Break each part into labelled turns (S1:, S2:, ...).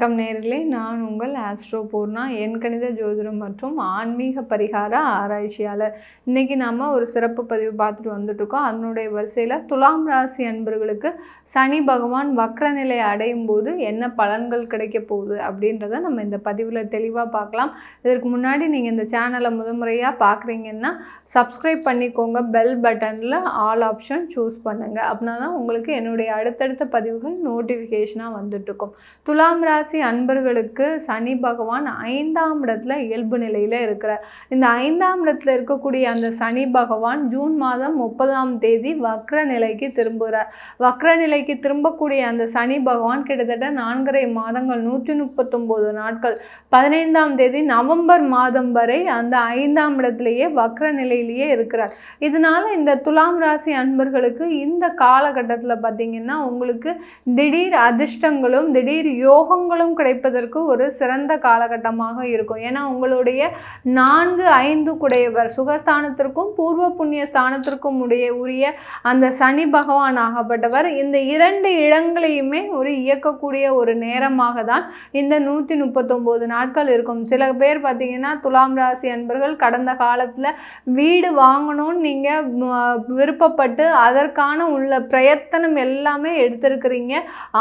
S1: வணக்கம் நேர்களே. நான் உங்கள் ஆஸ்ட்ரோ பூர்ணா என் கணித ஜோதிடம் மற்றும் ஆன்மீக பரிகார ஆராய்ச்சியாளர். இன்றைக்கி நம்ம ஒரு சிறப்பு பதிவு பார்த்துட்டு வந்துட்டு இருக்கோம் அதனுடைய வரிசையில் துலாம் ராசி அன்பர்களுக்கு சனி பகவான் வக்ரநிலை அடையும் போது என்ன பலன்கள் கிடைக்க போகுது அப்படின்றத நம்ம இந்த பதிவில் தெளிவாக பார்க்கலாம். இதற்கு முன்னாடி நீங்கள் இந்த சேனலை முதன்முறையாக பார்க்குறீங்கன்னா சப்ஸ்கிரைப் பண்ணிக்கோங்க. பெல் பட்டனில் ஆல் ஆப்ஷன் சூஸ் பண்ணுங்கள் அப்படின்னா தான் உங்களுக்கு என்னுடைய அடுத்தடுத்த பதிவுகள் நோட்டிஃபிகேஷனாக வந்துட்டுருக்கும். துலாம் ராசி அன்பர்களுக்கு சனி பகவான் ஐந்தாம் இடத்துல இயல்பு நிலையில் இருக்கிறார். இந்த ஐந்தாம் இடத்துல இருக்கக்கூடிய அந்த சனி பகவான் ஜூன் மாதம் முப்பதாம் தேதி வக்ர நிலைக்கு திரும்புகிறார். வக்ர நிலைக்கு திரும்பக்கூடிய அந்த சனி பகவான் கிட்டத்தட்ட நான்கரை மாதங்கள் நூற்றி முப்பத்தொம்போது நாட்கள். பதினைந்தாம் தேதி நவம்பர் மாதம் வரை அந்த ஐந்தாம் இடத்திலேயே வக்ர நிலையிலேயே இருக்கிறார். இதனால இந்த துலாம் ராசி அன்பர்களுக்கு இந்த காலகட்டத்தில் பார்த்தீங்கன்னா உங்களுக்கு திடீர் அதிர்ஷ்டங்களும் திடீர் யோகங்களும் கிடைப்பதற்கு ஒரு சிறந்த காலகட்டமாக இருக்கும். ஏன்னா உங்களுடைய நான்கு ஐந்து குடையவர் சுகஸ்தானத்திற்கும் பூர்வ புண்ணிய ஸ்தானத்திற்கும் உடைய உரிய அந்த சனி பகவான் ஆகப்பட்டவர் இந்த இரண்டு இடங்களையுமே ஒரு இயக்கக்கூடிய ஒரு நேரமாக தான் இந்த நூற்றி முப்பத்தொம்போது நாட்கள் இருக்கும். சில பேர் பார்த்தீங்கன்னா துலாம் ராசி அன்பர்கள் கடந்த காலத்தில் வீடு வாங்கணும்னு நீங்கள் விருப்பப்பட்டு அதற்கான உள்ள பிரயத்தனம் எல்லாமே எடுத்திருக்கிறீங்க.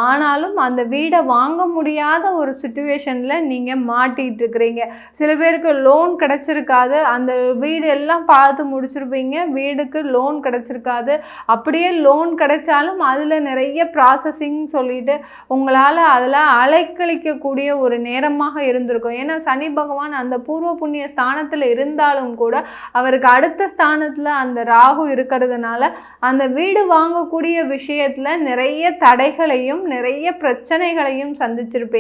S1: ஆனாலும் அந்த வீடை வாங்க முடியாத ஒரு சுச்சுவேஷனில் நீங்கள் மாட்டிகிட்டு இருக்கிறீங்க சில பேருக்கு லோன் கிடச்சிருக்காது. அந்த வீடு எல்லாம் பார்த்து முடிச்சிருப்பீங்க. வீடுக்கு லோன் கிடச்சிருக்காது. அப்படியே லோன் கிடைச்சாலும் அதில் நிறைய ப்ராசஸிங் சொல்லிட்டு உங்களால் அதில் அலைக்கழிக்கக்கூடிய ஒரு நேரமாக இருந்திருக்கும். ஏன்னா சனி பகவான் அந்த பூர்வ புண்ணிய ஸ்தானத்தில் இருந்தாலும் கூட அவருக்கு அடுத்த ஸ்தானத்தில் அந்த ராகு இருக்கிறதுனால அந்த வீடு வாங்கக்கூடிய விஷயத்தில் நிறைய தடைகளையும் நிறைய பிரச்சனைகளையும் சந்திச்சிருப்பீங்க.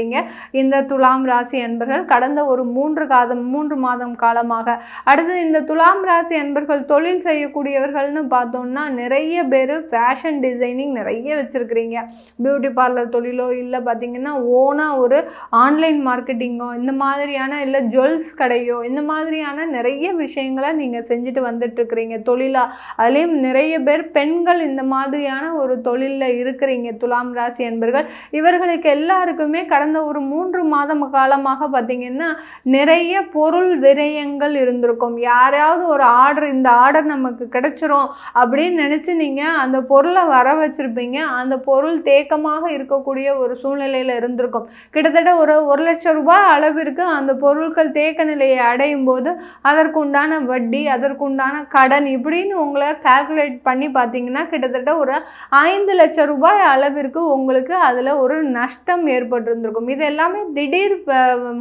S1: இந்த துலாம் ராசி அன்பர்கள் கடந்த ஒரு மூன்று காதம் மூன்று மாதம் காலமாக. அடுத்து இந்த துலாம் ராசி அன்பர்கள் தொழில் செய்யக்கூடியவர்கள்னு பார்த்தோம்னா நிறைய பேர் ஃபேஷன் டிசைனிங் நிறைய வச்சுருக்கிறீங்க. பியூட்டி பார்லர் தொழிலோ இல்லை பார்த்தீங்கன்னா ஓனாக ஒரு ஆன்லைன் மார்க்கெட்டிங்கோ இந்த மாதிரியான இல்லை ஜுவல்ஸ் கடையோ இந்த மாதிரியான நிறைய விஷயங்களை நீங்கள் செஞ்சுட்டு வந்துட்டுருக்கிறீங்க. தொழிலாக அதுலேயும் நிறைய பேர் பெண்கள் இந்த மாதிரியான ஒரு தொழிலில் இருக்கிறீங்க. துலாம் ராசி என்பர்கள் இவர்களுக்கு எல்லாருக்குமே கடந்த ஒரு மூன்று மாதம் காலமாக பார்த்தீங்கன்னா நிறைய பொருள் விரயங்கள் இருந்திருக்கும். யாராவது ஒரு ஆர்டர் இந்த ஆர்டர் நமக்கு கிடைச்சிரும் அப்படின்னு நினச்சி நீங்கள் அந்த பொருளை வர வச்சுருப்பீங்க. அந்த பொருள் தேக்கமாக இருக்கக்கூடிய ஒரு சூழ்நிலையில் இருந்திருக்கும். கிட்டத்தட்ட ஒரு ஒரு லட்சம் ரூபாய் அளவிற்கு அந்த பொருட்கள் தேக்க நிலையை அடையும் போது அதற்குண்டான வட்டி அதற்குண்டான கடன் இப்படின்னு உங்களை கால்குலேட் பண்ணி பார்த்தீங்கன்னா கிட்டத்தட்ட ஒரு ஐந்து லட்சம் ரூபாய் அளவிற்கு உங்களுக்கு அதில் ஒரு நஷ்டம் ஏற்பட்டிருந்திருக்கும். இது எல்லாமே திடீர்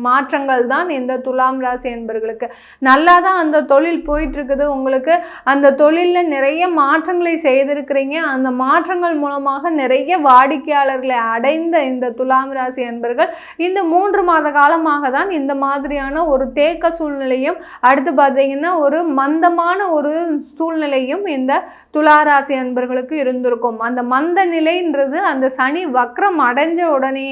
S1: மாற்றங்கள் தான் இந்த துலாம் ராசி என்பர்களுக்கு. நல்லா தான் அந்த தொழில் போயிட்டுருக்குது. உங்களுக்கு அந்த தொழிலில் நிறைய மாற்றங்களை செய்திருக்கிறீங்க. அந்த மாற்றங்கள் மூலமாக நிறைய வாடிக்கையாளர்களை அடைந்த இந்த துலாம் ராசி என்பர்கள் இந்த மூன்று மாத காலமாக தான் இந்த மாதிரியான ஒரு தேக்க சூழ்நிலையும் அடுத்து பார்த்தீங்கன்னா ஒரு மந்தமான ஒரு சூழ்நிலையும் இந்த துளாராசி அன்பர்களுக்கு இருந்திருக்கும். அந்த மந்த நிலைன்றது அந்த சனி வக்ரம் அடைஞ்ச உடனே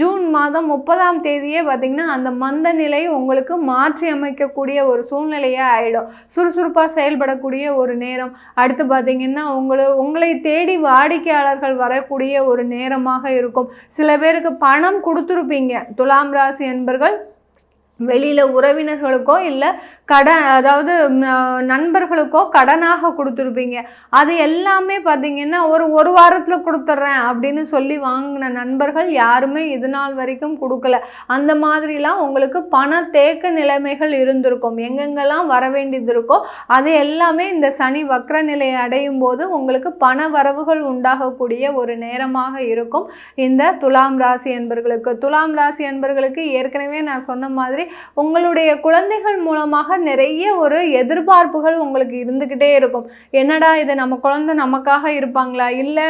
S1: ஜூன் மாதம் முப்பதாம் தேதியே பார்த்திங்கன்னா அந்த மந்த நிலை உங்களுக்கு மாற்றி அமைக்கக்கூடிய ஒரு சூழ்நிலையாக ஆகிடும் சுறுசுறுப்பாக செயல்படக்கூடிய ஒரு நேரம். அடுத்து பார்த்திங்கன்னா உங்களை உங்களை தேடி வாடிக்கையாளர்கள் வரக்கூடிய ஒரு நேரமாக இருக்கும். சில பேருக்கு பணம் கொடுத்துருப்பீங்க. துலாம் ராசி என்பர்கள் வெளியில் உறவினர்களுக்கோ இல்லை கடன் அதாவது நண்பர்களுக்கோ கடனாக கொடுத்துருப்பீங்க. அது எல்லாமே பார்த்திங்கன்னா ஒரு ஒரு வாரத்தில் கொடுத்துட்றேன் அப்படின்னு சொல்லி வாங்கின நண்பர்கள் யாருமே இது நாள் வரைக்கும் கொடுக்கல. அந்த மாதிரிலாம் உங்களுக்கு பண தேக்க நிலைமைகள் இருந்திருக்கும். எங்கெங்கெல்லாம் வர வேண்டியது இருக்கோ அது எல்லாமே இந்த சனி வக்ர நிலையை அடையும் போது உங்களுக்கு பண வரவுகள் உண்டாகக்கூடிய ஒரு நேரமாக இருக்கும். இந்த துலாம் ராசி என்பர்களுக்கு துலாம் ராசி என்பர்களுக்கு ஏற்கனவே நான் சொன்ன மாதிரி உங்களுடைய குழந்தைகள் மூலமாக நிறைய ஒரு எதிர்பார்ப்புகள் உங்களுக்கு இருந்துக்கிட்டே இருக்கும். என்னடா இது நம்ம குழந்தை நமக்காக இருப்பாங்களா? இல்லை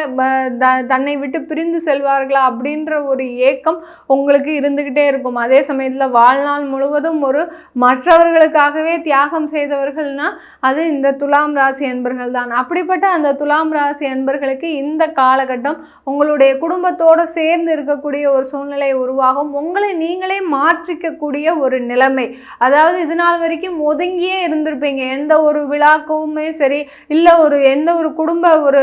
S1: தன்னை விட்டு பிரிந்து செல்வார்களா? அப்படின்ற ஒரு ஏக்கம் உங்களுக்கு இருந்துக்கிட்டே இருக்கும். அதே சமயத்தில் வாழ்நாள் முழுவதும் ஒரு மற்றவர்களுக்காகவே தியாகம் செய்தவர்கள்னால் அது இந்த துலாம் ராசி என்பர்கள் தான் அப்படிப்பட்ட அந்த துலாம் ராசி என்பர்களுக்கு இந்த காலகட்டம் உங்களுடைய குடும்பத்தோடு சேர்ந்து இருக்கக்கூடிய ஒரு சூழ்நிலை உருவாகும். உங்களை நீங்களே மாற்றிக்கக்கூடிய ஒரு ஒரு நிலைமை. அதாவது இது நாள் வரைக்கும் ஒதுங்கியே இருந்திருப்பீங்க. எந்த ஒரு விழாக்குமே சரி இல்லை ஒரு எந்த ஒரு குடும்ப ஒரு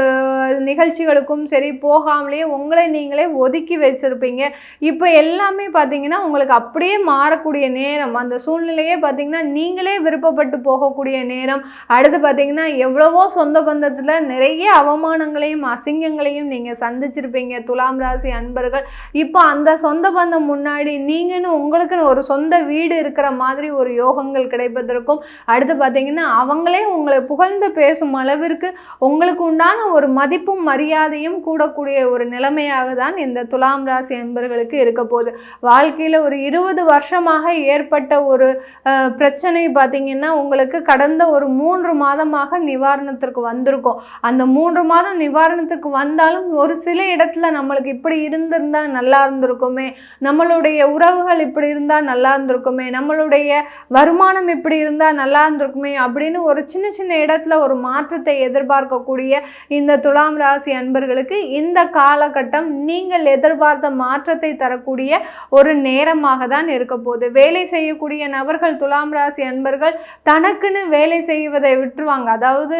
S1: நிகழ்ச்சிகளுக்கும் சரி போகாமலேயே உங்களை நீங்களே ஒதுக்கி வச்சுருப்பீங்க. இப்போ எல்லாமே பார்த்தீங்கன்னா உங்களுக்கு அப்படியே மாறக்கூடிய நேரம். அந்த சூழ்நிலையே பார்த்தீங்கன்னா நீங்களே விருப்பப்பட்டு போகக்கூடிய நேரம். அடுத்து பார்த்தீங்கன்னா எவ்வளவோ சொந்த பந்தத்தில் நிறைய அவமானங்களையும் அசிங்கங்களையும் நீங்கள் சந்திச்சிருப்பீங்க. துலாம் ராசி அன்பர்கள். இப்போ அந்த சொந்த பந்தம் முன்னாடி நீங்கன்னு உங்களுக்குன்னு ஒரு சொந்த வீடு இருக்கிற மாதிரி ஒரு யோகங்கள் கிடைப்பதற்கும் அடுத்து பார்த்தீங்கன்னா அவங்களே உங்களை புகழ்ந்து பேசும் அளவிற்கு உங்களுக்கு உண்டான ஒரு மதிப்பும் மரியாதையும் கூடக்கூடிய ஒரு நிலைமையாக தான் இந்த துலாம் ராசி என்பர்களுக்கு இருக்க போகுது. வாழ்க்கையில் ஒரு இருபது வருஷமாக ஏற்பட்ட ஒரு பிரச்சனை பார்த்தீங்கன்னா உங்களுக்கு கடந்த ஒரு மூன்று மாதமாக நிவாரணத்திற்கு வந்திருக்கும். அந்த மூன்று மாதம் நிவாரணத்துக்கு வந்தாலும் ஒரு சில இடத்துல நம்மளுக்கு இப்படி இருந்திருந்தால் நல்லா இருந்திருக்குமே நம்மளுடைய உறவுகள் இப்படி இருந்தால் நல்லா இருந்திருக்கும். நம்மளுடைய வருமானம் இப்படி இருந்தால் நல்லா இருந்திருக்குமே அப்படின்னு ஒரு சின்ன சின்ன இடத்துல ஒரு மாற்றத்தை எதிர்பார்க்கக்கூடிய இந்த துலாம் ராசி அன்பர்களுக்கு இந்த காலகட்டம் நீங்கள் எதிர்பார்த்த மாற்றத்தை தரக்கூடிய ஒரு நேரமாக தான் இருக்க போகுது. வேலை செய்யக்கூடிய நபர்கள் துலாம் ராசி அன்பர்கள் தனக்குன்னு வேலை செய்வதை விட்டுருவாங்க. அதாவது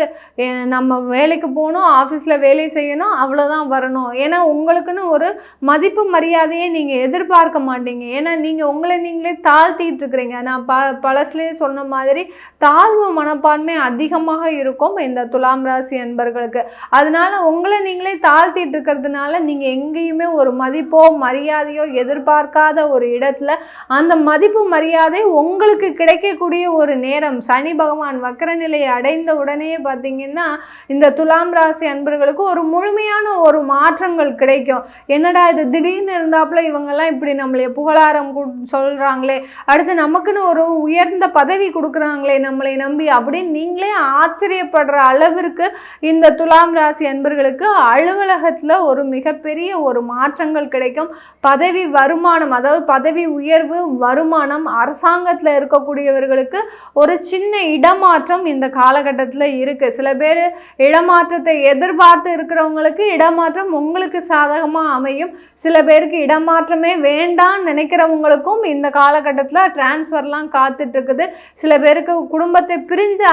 S1: நம்ம வேலைக்கு போகணும் ஆஃபீஸில் வேலை செய்யணும் அவ்வளோதான் வரணும். ஏன்னா உங்களுக்குன்னு ஒரு மதிப்பு மரியாதையை நீங்கள் எதிர்பார்க்க மாட்டீங்க. ஏன்னா நீங்கள் உங்களை நீங்களே தாழ் மாற்றிட்டு இருக்கிறீங்க நான் ப பழசுலேயே சொன்ன மாதிரி தாழ்வு மனப்பான்மை அதிகமாக இருக்கும் இந்த துலாம் ராசி அன்பர்களுக்கு. அதனால உங்களை நீங்களே தாழ்த்திட்டு இருக்கிறதுனால நீங்கள் எங்கேயுமே ஒரு மதிப்போ மரியாதையோ எதிர்பார்க்காத ஒரு இடத்துல அந்த மதிப்பு மரியாதை உங்களுக்கு கிடைக்கக்கூடிய ஒரு நேரம். சனி பகவான் வக்கர நிலையை அடைந்த உடனே பார்த்தீங்கன்னா இந்த துலாம் ராசி அன்பர்களுக்கு ஒரு முழுமையான ஒரு மாற்றங்கள் கிடைக்கும். என்னடா இது திடீர்னு இருந்தாப்புல இவங்கெல்லாம் இப்படி நம்மளை புகழாரம் சொல்கிறாங்களே அடுத்து நமக்குன்னு ஒரு உயர்ந்த பதவி கொடுக்குறாங்களே நம்மளை நம்பி அப்படின்னு நீங்களே ஆச்சரியப்படுற அளவிற்கு இந்த துலாம் ராசி அன்பர்களுக்கு அலுவலகத்தில் ஒரு மிகப்பெரிய ஒரு மாற்றங்கள் கிடைக்கும். பதவி வருமானம் அதாவது பதவி உயர்வு வருமானம் அரசாங்கத்தில் இருக்கக்கூடியவர்களுக்கு ஒரு சின்ன இடமாற்றம் இந்த காலகட்டத்தில் இருக்குது சில பேர் இடமாற்றத்தை எதிர்பார்த்து இருக்கிறவங்களுக்கு இடமாற்றம் உங்களுக்கு சாதகமாக அமையும். சில பேருக்கு இடமாற்றமே வேண்டாம்னு நினைக்கிறவங்களுக்கும் இந்த காலகட்டத்தில் டிரான்ஸ்ஃபர்லாம் காத்துட்ருக்குது. சில பேருக்கு குடும்பத்தை பிரிந்து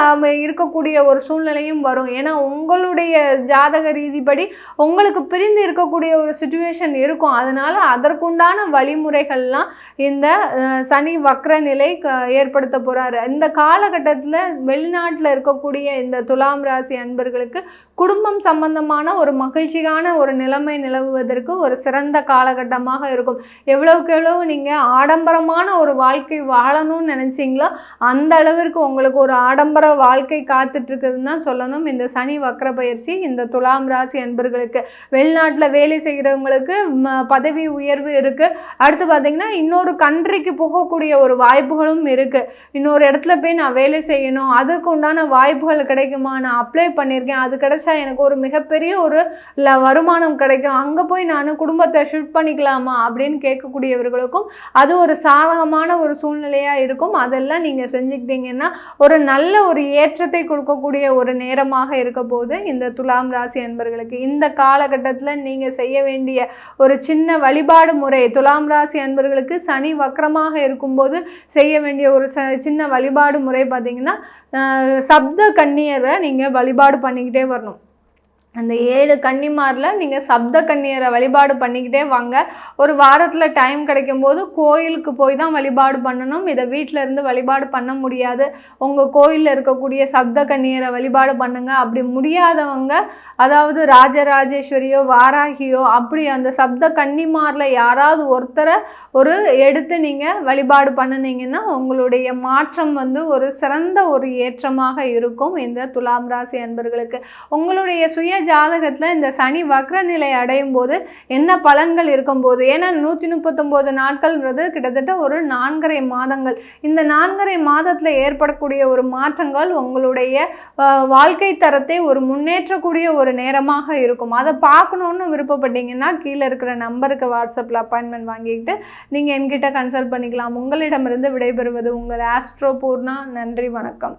S1: இருக்கக்கூடிய ஒரு சூழ்நிலையும் வரும். ஏன்னா உங்களுடைய ஜாதக ரீதிப்படி உங்களுக்கு பிரிந்து இருக்கக்கூடிய ஒரு சுச்சுவேஷன் இருக்கும். அதனால் அதற்குண்டான வழிமுறைகள்லாம் இந்த சனி வக்ர நிலை ஏற்படுத்த போகிறாரு இந்த காலகட்டத்தில் வெளிநாட்டில் இருக்கக்கூடிய இந்த துலாம் ராசி அன்பர்களுக்கு குடும்பம் சம்பந்தமான ஒரு மகிழ்ச்சியான ஒரு நிலைமை நிலவுவதற்கு ஒரு சிறந்த காலகட்டமாக இருக்கும். எவ்வளவுக்கு எவ்வளவு நீங்கள் ஆடம்பரமான ஒரு வாழ்க்கை வாழணும்னு நினச்சிங்களோ அந்த அளவிற்கு உங்களுக்கு ஒரு ஆடம்பர வாழ்க்கை காத்துட்ருக்குதுன்னு தான் சொல்லணும். இந்த சனி வக்கர பயிற்சி இந்த துலாம் ராசி அன்பர்களுக்கு வெளிநாட்டில் வேலை செய்கிறவங்களுக்கு பதவி உயர்வு இருக்குது அடுத்து பார்த்திங்கன்னா இன்னொரு கண்ட்ரிக்கு போகக்கூடிய ஒரு வாய்ப்புகளும் இருக்குது இன்னொரு இடத்துல போய் நான் வேலை செய்யணும் அதுக்கு உண்டான வாய்ப்புகள் கிடைக்குமா? நான் அப்ளை பண்ணியிருக்கேன் அது கிடைச்சா எனக்கு ஒரு மிகப்பெரிய ஒரு வருமானம் கிடைக்கும். அங்கே போய் நான் குடும்பத்தை ஷிஃப்ட் பண்ணிக்கலாமா? அப்படின்னு கேட்கக்கூடியவர்களுக்கும் அது ஒரு சாதகமான ஒரு சூழ்நிலையாக இருக்கும். அதெல்லாம் நீங்கள் செஞ்சுக்கிட்டீங்கன்னா ஒரு நல்ல ஒரு ஏற்றத்தை கொடுக்கக்கூடிய ஒரு நேரமாக இருக்க போது இந்த துலாம் ராசி அன்பர்களுக்கு இந்த காலகட்டத்தில் நீங்கள் செய்ய வேண்டிய ஒரு சின்ன வழிபாடு முறை துலாம் ராசி அன்பர்களுக்கு சனி வக்கரமாக இருக்கும்போது செய்ய வேண்டிய ஒரு சின்ன வழிபாடு முறை பார்த்திங்கன்னா சப்த கண்ணியரை நீங்கள் வழிபாடு பண்ணிக்கிட்டே வரணும். அந்த ஏழு கன்னிமாரில் நீங்கள் சப்த கன்னியரை வழிபாடு பண்ணிக்கிட்டே வாங்க. ஒரு வாரத்தில் டைம் கிடைக்கும் போது கோயிலுக்கு போய் தான் வழிபாடு பண்ணணும். இதை வீட்டில் இருந்து வழிபாடு பண்ண முடியாது. உங்கள் கோயிலில் இருக்கக்கூடிய சப்த கன்னியரை வழிபாடு பண்ணுங்கள் அப்படி முடியாதவங்க அதாவது ராஜராஜேஸ்வரியோ வாராகியோ அப்படி அந்த சப்த கன்னிமாரில் யாராவது ஒருத்தரை ஒரு எடுத்து நீங்கள் வழிபாடு பண்ணினீங்கன்னா உங்களுடைய மாற்றம் வந்து ஒரு சிறந்த ஒரு ஏற்றமாக இருக்கும் இந்த துலாம் ராசி அன்பர்களுக்கு. உங்களுடைய சுய ஜாதகத்தில் இந்த சனி வக்ர நிலை அடையும் போது என்ன பலன்கள் இருக்கும்போது? ஏன்னா நூற்றி முப்பத்தொம்போது நாட்கள்ன்றது கிட்டத்தட்ட ஒரு நான்கரை மாதங்கள். இந்த நான்கரை மாதத்தில் ஏற்படக்கூடிய ஒரு மாற்றங்கள் உங்களுடைய வாழ்க்கை தரத்தை ஒரு முன்னேற்றக்கூடிய ஒரு நேரமாக இருக்கும். அதை பார்க்கணுன்னு விருப்பப்பட்டீங்கன்னா கீழே இருக்கிற நம்பருக்கு வாட்ஸ்அப்பில் அப்பாயின்மெண்ட் வாங்கிக்கிட்டு நீங்கள் என்கிட்ட கன்சல்ட் பண்ணிக்கலாம். உங்களிடமிருந்து விடைபெறுவது உங்கள் ஆஸ்ட்ரோ பூர்ணா. நன்றி வணக்கம்.